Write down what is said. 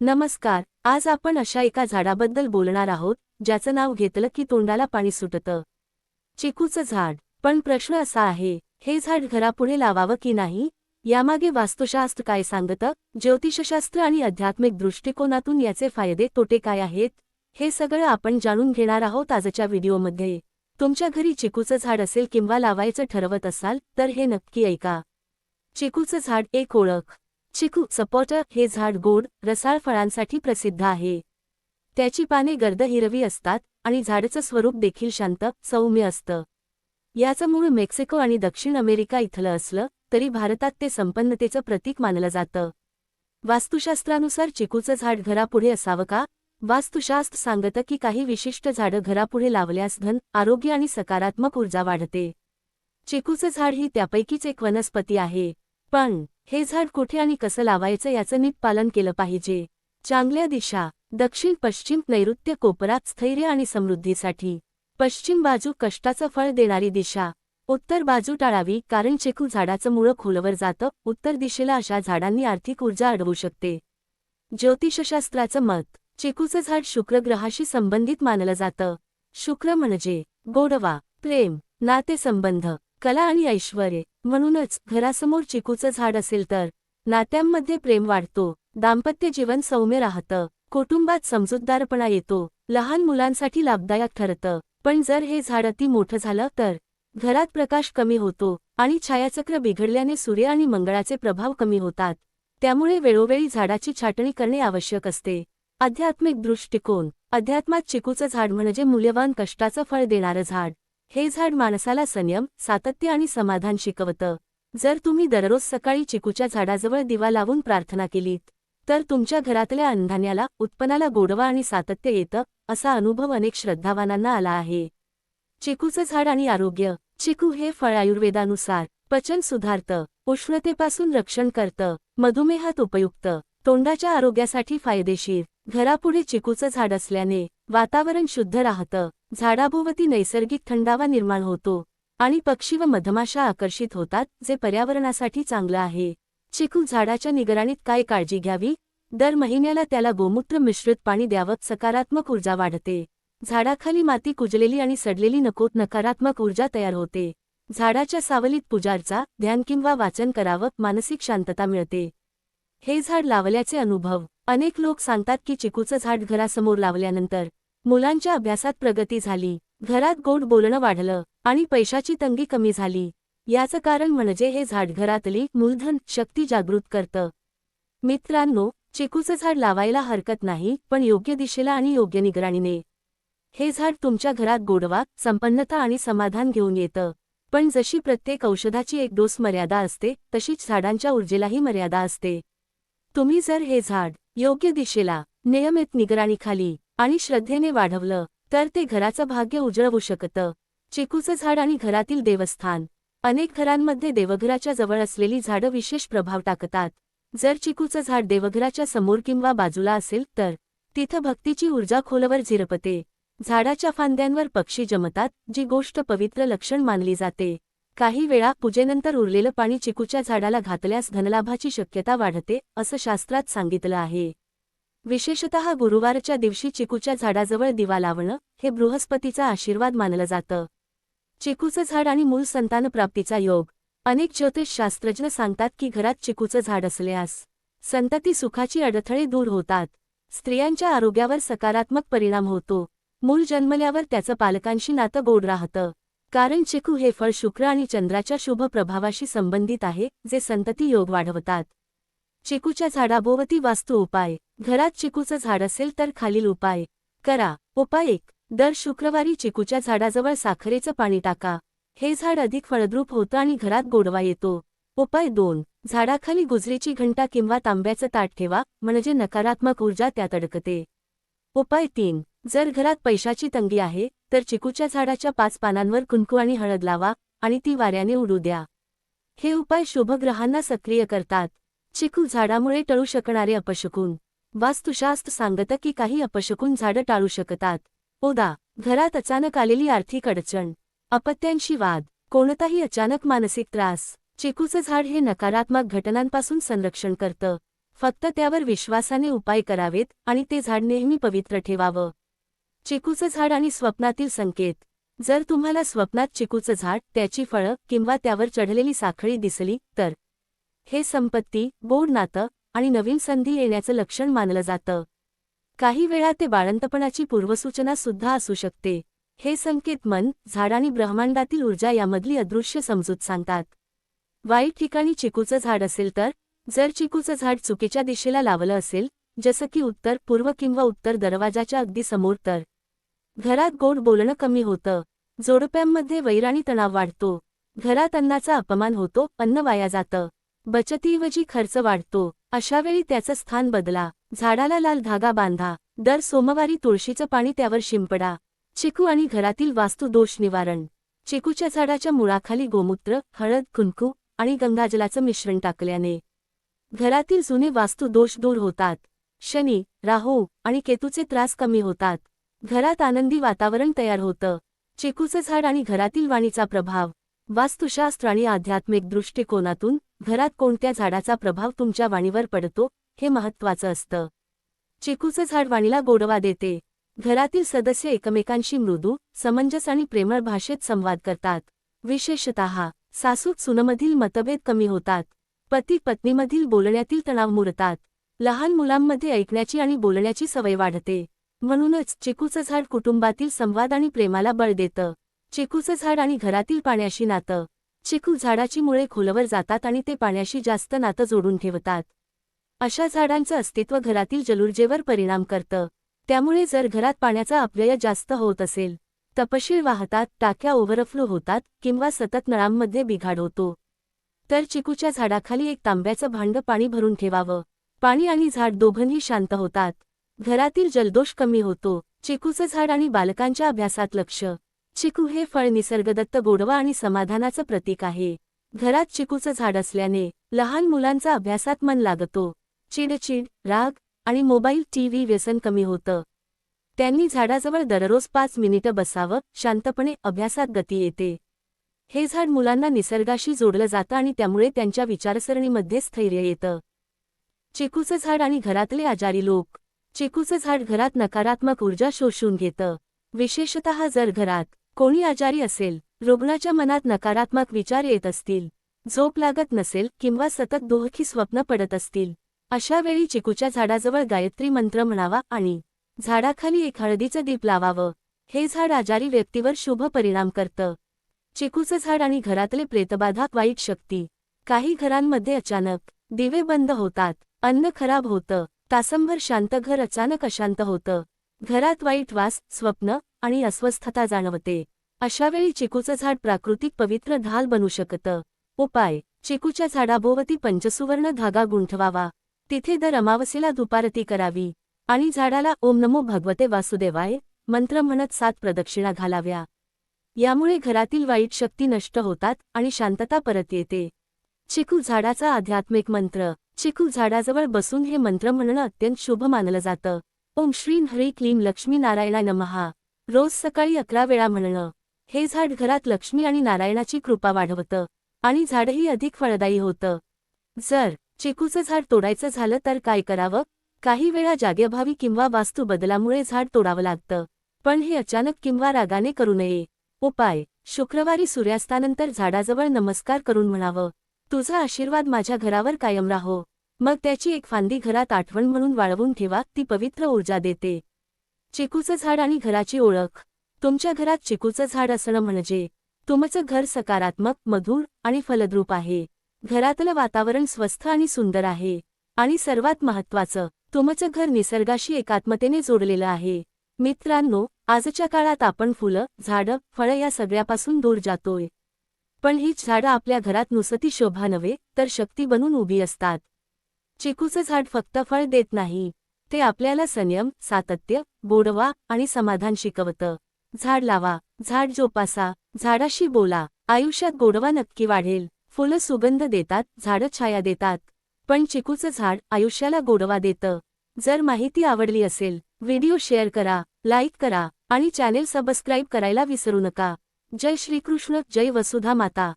नमस्कार आज आपण अशा एका झाडाबद्दल बोलणार आहोत ज्याचं नाव घेतलं की तोंडाला पाणी सुटतं. चिकूचं झाड. पण प्रश्न असा आहे हे झाड घरापुढे लावावं की नाही? यामागे वास्तुशास्त्र काय सांगतं? ज्योतिषशास्त्र आणि आध्यात्मिक दृष्टिकोनातून याचे फायदे तोटे काय आहेत? हे सगळं आपण जाणून घेणार आहोत आजच्या व्हिडिओमध्ये. तुमच्या घरी चिकूचं झाड असेल किंवा लावायचं ठरवत असाल तर हे नक्की ऐका. चिकूचं झाड एक ओळख. चिकू सपोटर हे झाड गोड रसाळ फळांसाठी प्रसिद्ध आहे. त्याची पाने गर्द हिरवी असतात आणि झाडाचं स्वरूप देखील शांत सौम्य असतं. याचं मूळ मेक्सिको आणि दक्षिण अमेरिका इथलं असलं तरी भारतात ते संपन्नतेचं प्रतीक मानलं जातं. वास्तुशास्त्रानुसार चिकूचं झाड घरापुढे असावं का? वास्तुशास्त्र सांगतं की काही विशिष्ट झाडं घरापुढे लावल्यास धन आरोग्य आणि सकारात्मक ऊर्जा वाढते. चिकूचं झाड ही त्यापैकीच एक वनस्पती आहे. पण हे झाड कुठे आणि कसं लावायचं याचं नीट पालन केलं पाहिजे. चांगल्या दिशा दक्षिण पश्चिम नैऋत्य कोपरात स्थैर्य आणि समृद्धीसाठी. पश्चिम बाजू कष्टाचं फळ देणारी दिशा उत्तर बाजू टाळावी कारण चेकू झाडाचं मुळं खोलवर जातं उत्तर दिशेला अशा झाडांनी आर्थिक ऊर्जा अडवू शकते. ज्योतिषशास्त्राचं मत चेकूचं झाड शुक्रग्रहाशी संबंधित मानलं जातं. शुक्र म्हणजे गोडवा प्रेम नातेसंबंध कला आणि ऐश्वर्य म्हणूनच घरासमोर चिकूचं झाड असेल तर नात्यांमध्ये प्रेम वाढतो दाम्पत्य जीवन सौम्य राहतं कुटुंबात समजूतदारपणा येतो लहान मुलांसाठी लाभदायक ठरतं. पण जर हे झाड अति मोठं झालं तर घरात प्रकाश कमी होतो आणि छायाचक्र बिघडल्याने सूर्य आणि मंगळाचे प्रभाव कमी होतात. त्यामुळे वेळोवेळी झाडाची छाटणी करणे आवश्यक असते. आध्यात्मिक दृष्टिकोन अध्यात्मात चिकूचं झाड म्हणजे मूल्यवान कष्टाचं फळ देणारं झाड. हे झाड माणसाला संयम सातत्य आणि समाधान शिकवतं. जर तुम्ही दररोज सकाळी चिकूच्या झाडाजवळ दिवा लावून प्रार्थना केलीत तर तुमच्या घरातल्या अंधान्याला उत्पन्नाला गोडवा आणि सातत्य येतं असा अनुभव अनेक श्रद्धावानांना आला आहे. चिकूचं झाड आणि आरोग्य. चिकू हे फळ आयुर्वेदानुसार पचन सुधारतं उष्णतेपासून रक्षण करतं मधुमेहात उपयुक्त तोंडाच्या आरोग्यासाठी फायदेशीर. घरापुढे चिकूचं झाड असल्याने वातावरण शुद्ध राहतं. झाडाभोवती नैसर्गिक थंडावा निर्माण होतो आणि पक्षी व मधमाशा आकर्षित होतात जे पर्यावरणासाठी चांगलं आहे. चिकू झाडाच्या निगराणीत काय काळजी घ्यावी? दर महिन्याला त्याला गोमूत्र मिश्रित पाणी द्यावं सकारात्मक ऊर्जा वाढते. झाडाखाली माती कुजलेली आणि सडलेली नकोत नकारात्मक ऊर्जा तयार होते. झाडाच्या सावलीत पुजारचा ध्यान किंवा वाचन करावं मानसिक शांतता मिळते. हे झाड लावल्याचे अनुभव. अनेक लोक सांगतात की चिकूचं झाड घरासमोर लावल्यानंतर मुलांच्या अभ्यासात प्रगती झाली. घरात गोड बोलणं वाढलं आणि पैशाची तंगी कमी झाली. याचं कारण म्हणजे हे झाड घरातली मूलधन शक्ती जागृत करतं. मित्रांनो चिकूचं झाड लावायला हरकत नाही पण योग्य दिशेला आणि योग्य निगराणीने. हे झाड तुमच्या घरात गोडवा संपन्नता आणि समाधान घेऊन येतं. पण जशी प्रत्येक औषधाची एक डोस मर्यादा असते तशीच झाडांच्या ऊर्जेलाही मर्यादा असते. तुम्ही जर हे झाड योग्य दिशेला नियमित निगराणीखाली आणि श्रद्धेने वाढवलं तर ते घराचं भाग्य उजळवू शकतं. चिकूचं झाड आणि घरातील देवस्थान. अनेक घरांमध्ये देवघराच्या जवळ असलेली झाडं विशेष प्रभाव टाकतात. जर चिकूचं झाड देवघराच्या समोर किंवा बाजूला असेल तर तिथं भक्तीची ऊर्जा खोलवर झिरपते. झाडाच्या फांद्यांवर पक्षी जमतात जी गोष्ट पवित्र लक्षण मानली जाते. काही वेळा पूजेनंतर उरलेलं पाणी चिकूच्या झाडाला घातल्यास धनलाभाची शक्यता वाढते असं शास्त्रात सांगितलं आहे. विशेषतः गुरुवारच्या दिवशी चिकूच्या झाडाजवळ दिवा लावणं हे बृहस्पतीचा आशीर्वाद मानलं जातं. चिकूचं झाड आणि मूल संतानप्राप्तीचा योग. अनेक ज्योतिषशास्त्रज्ञ सांगतात की घरात चिकूचं झाड असल्यास संतती सुखाची अडथळे दूर होतात. स्त्रियांच्या आरोग्यावर सकारात्मक परिणाम होतो. मूल जन्मल्यावर त्याचं पालकांशी नातं गोड राहतं. कारण चिकू हे फळ शुक्र आणि चंद्राच्या शुभ प्रभावाशी संबंधित आहे जे संतती योग वाढवतात. चिकूच्या झाडाभोवती वास्तू उपाय. घरात चिकूचं झाड असेल तर खालील उपाय. करा. उपाय एक. दर शुक्रवारी चिकूच्या झाडाजवळ साखरेचं पाणी टाका. हे झाड अधिक फळद्रूप होतं आणि घरात गोडवा येतो. उपाय दोन. झाडाखाली गुजरीची घंटा किंवा तांब्याचं ताट ठेवा म्हणजे नकारात्मक ऊर्जा त्यात अडकते. उपाय तीन. जर घरात पैशाची तंगी आहे तर चिकूच्या झाडाच्या पाच पानांवर कुंकू आणि हळद लावा आणि ती वाऱ्याने उडू द्या. हे उपाय शुभग्रहांना सक्रिय करतात. चिकू झाडामुळे टळू शकणारे अपशकून. वास्तुशास्त्र सांगतं की काही अपशकून झाडं टाळू शकतात. ओदा घरात अचानक आलेली आर्थिक अडचण. अपत्यांशी वाद. कोणताही अचानक मानसिक त्रास. चिकूचं झाड हे नकारात्मक घटनांपासून संरक्षण करतं. फक्त त्यावर विश्वासाने उपाय करावेत आणि ते झाड नेहमी पवित्र ठेवावं. चिकूचं झाड आणि स्वप्नातील संकेत. जर तुम्हाला स्वप्नात चिकूचं झाड त्याची फळं किंवा त्यावर चढलेली साखळी दिसली तर. हे संपत्ती गोड नातं आणि नवीन संधी येण्याचं लक्षण मानलं जातं. काही वेळा ते बाळंतपणाची पूर्वसूचना सुद्धा असू शकते. हे संकेत मन झाड आणि ब्रह्मांडातील ऊर्जा यामधली अदृश्य समजूत सांगतात. वाईट ठिकाणी चिकूचं झाड असेल तर जर चिकूचं झाड चुकीच्या दिशेला लावलं असेल जसं की उत्तर पूर्व किंवा उत्तर दरवाजाच्या अगदी समोर तर. घरात गोड बोलणं कमी होतं. जोडप्यांमध्ये वैराणी तणाव वाढतो. घरात अन्नाचा अपमान होतो अन्न वाया जातं. बचतीऐवजी खर्च वाढतो. अशावेळी त्याचं स्थान बदला. झाडाला लाल धागा बांधा. दर सोमवारी तुळशीचं पाणी त्यावर शिंपडा. चिकू आणि घरातील वास्तू दोष निवारण. चिकूच्या झाडाच्या मुळाखाली गोमूत्र हळद कुंकू आणि गंगाजलाचं मिश्रण टाकल्याने घरातील जुने वास्तू दोष दूर होतात. शनी राहू आणि केतूचे त्रास कमी होतात. घरात आनंदी वातावरण तयार होतं. चिकूचं झाड आणि घरातील वाणीचा प्रभाव. वास्तुशास्त्र आणि आध्यात्मिक दृष्टिकोनातून घरात कोणत्या झाडाचा प्रभाव तुमच्या वाणीवर पडतो हे महत्वाचं असतं. चिकूचं झाड वाणीला गोडवा देते. घरातील सदस्य एकमेकांशी मृदू समंजस आणि प्रेमळ भाषेत संवाद करतात. विशेषतः सासूत सुनमधील मतभेद कमी होतात. पती पत्नीमधील बोलण्यातील तणाव मुरतात. लहान मुलांमध्ये ऐकण्याची आणि बोलण्याची सवय वाढते. म्हणूनच चिकूचं झाड कुटुंबातील संवाद आणि प्रेमाला बळ देतं. चिकूचं झाड आणि घरातील पाण्याशी नातं. चिकू झाडाची मुळे खोलवर जातात आणि ते पाण्याशी जास्त नातं जोडून ठेवतात. अशा झाडांचं अस्तित्व घरातील जलूर्जेवर परिणाम करतं. त्यामुळे जर घरात पाण्याचा अपव्यय जास्त होत असेल तपशील वाहतात टाक्या ओव्हरफ्लो होतात किंवा सतत नळांमध्ये बिघाड होतो. तर चिकूच्या झाडाखाली एक तांब्याचं भांड पाणी भरून ठेवावं. पाणी आणि झाड दोघंही शांत होतात. घरातील जलदोष कमी होतो. चिकूचं झाड आणि बालकांच्या अभ्यासात लक्ष चिकू हे फळ निसर्गदत्त गोडवा आणि समाधानाचं प्रतीक आहे. घरात चिकूचं झाड असल्याने लहान मुलांचा अभ्यासात मन लागतो. चिडचिड राग आणि मोबाईल टीव्ही व्यसन कमी होतं. त्यांनी झाडाजवळ दररोज पाच मिनिटं बसावं शांतपणे अभ्यासात गती येते. हे झाड मुलांना निसर्गाशी जोडलं जातं आणि त्यामुळे त्यांच्या विचारसरणीमध्ये स्थैर्य येतं. चिकूचं झाड आणि घरातले आजारी लोक. चिकूचं झाड घरात नकारात्मक ऊर्जा शोषून घेतं. विशेषतः जर घरात कोणी आजारी असेल रुग्णाच्या मनात नकारात्मक विचार येत असतील झोप लागत नसेल किंवा सतत दोहखी स्वप्न पडत असतील अशावेळी चिकूच्या झाडाजवळ गायत्री मंत्र म्हणावा आणि झाडाखाली एक हळदीचं दीप लावावं. हे झाड आजारी व्यक्तीवर शुभ परिणाम करतं. चिकूचं झाड आणि घरातले प्रेतबाधाक वाईट शक्ती. काही घरांमध्ये अचानक दिवे बंद होतात अन्न खराब होतं तासंभर शांत घर अचानक अशांत होतं. घरात वाईट वास स्वप्न आणि अस्वस्थता जाणवते. अशावेळी चिकूचं झाड प्राकृतिक पवित्र ढाल बनू शकतं. उपाय चिकूच्या झाडाभोवती पंचसुवर्ण धागा गुंठवावा. तिथे दर अमावस्येला दुपारती करावी. आणि झाडाला ओम नमो भगवते वासुदेवाय मंत्र म्हणत सात प्रदक्षिणा घालाव्या. यामुळे घरातील वाईट शक्ती नष्ट होतात आणि शांतता परत येते. चिकू झाडाचा आध्यात्मिक मंत्र चिकू झाडाजवळ बसून हे मंत्र म्हणणं अत्यंत शुभ मानलं जातं. ओम श्रीं हरी क्लीम लक्ष्मी नारायणा नमहा. रोज सकाळी अकरा वेळा म्हणणं. हे झाड घरात लक्ष्मी आणि नारायणाची कृपा वाढवतं आणि झाडही अधिक फळदायी होतं. जर चिकूचं झाड तोडायचं झालं तर काय करावं? काही वेळा जागेअभावी किंवा वास्तू बदलामुळे झाड तोडावं लागतं. पण हे अचानक किंवा रागाने करू नये. उपाय. शुक्रवारी सूर्यास्तानंतर झाडाजवळ नमस्कार करून म्हणावं. तुझा आशीर्वाद माझ्या घरावर कायम राहो. मग त्याची एक फांदी घरात आठवण म्हणून वाळवून ठेवा ती पवित्र ऊर्जा देते. चिकूचं झाड आणि घराची ओळख. तुमच्या घरात चिकूचं झाड असणं म्हणजे तुमचं घर सकारात्मक मधुर आणि फलद्रूप आहे. घरातलं वातावरण स्वस्थ आणि सुंदर आहे. आणि सर्वात महत्वाचं तुमचं घर निसर्गाशी एकात्मतेने जोडलेलं आहे. मित्रांनो आजच्या काळात आपण फुलं झाडं फळं या सगळ्यापासून दूर जातोय. पण हीच झाडं आपल्या घरात नुसती शोभा नव्हे तर शक्ती बनून उभी असतात. चिकूचं झाड फक्त फळ देत नाही. ते आपल्याला संयम सातत्य गोडवा आणि समाधान शिकवतं. झाड लावा झाड जोपासा झाडाशी बोला. आयुष्यात गोडवा नक्की वाढेल. फुलं सुगंध देतात झाडं छाया देतात. पण चिकूचं झाड आयुष्याला गोडवा देतं. जर माहिती आवडली असेल व्हिडिओ शेअर करा लाईक करा आणि चॅनेल सबस्क्राईब करायला विसरू नका. जय श्रीकृष्ण जय वसुधा माता.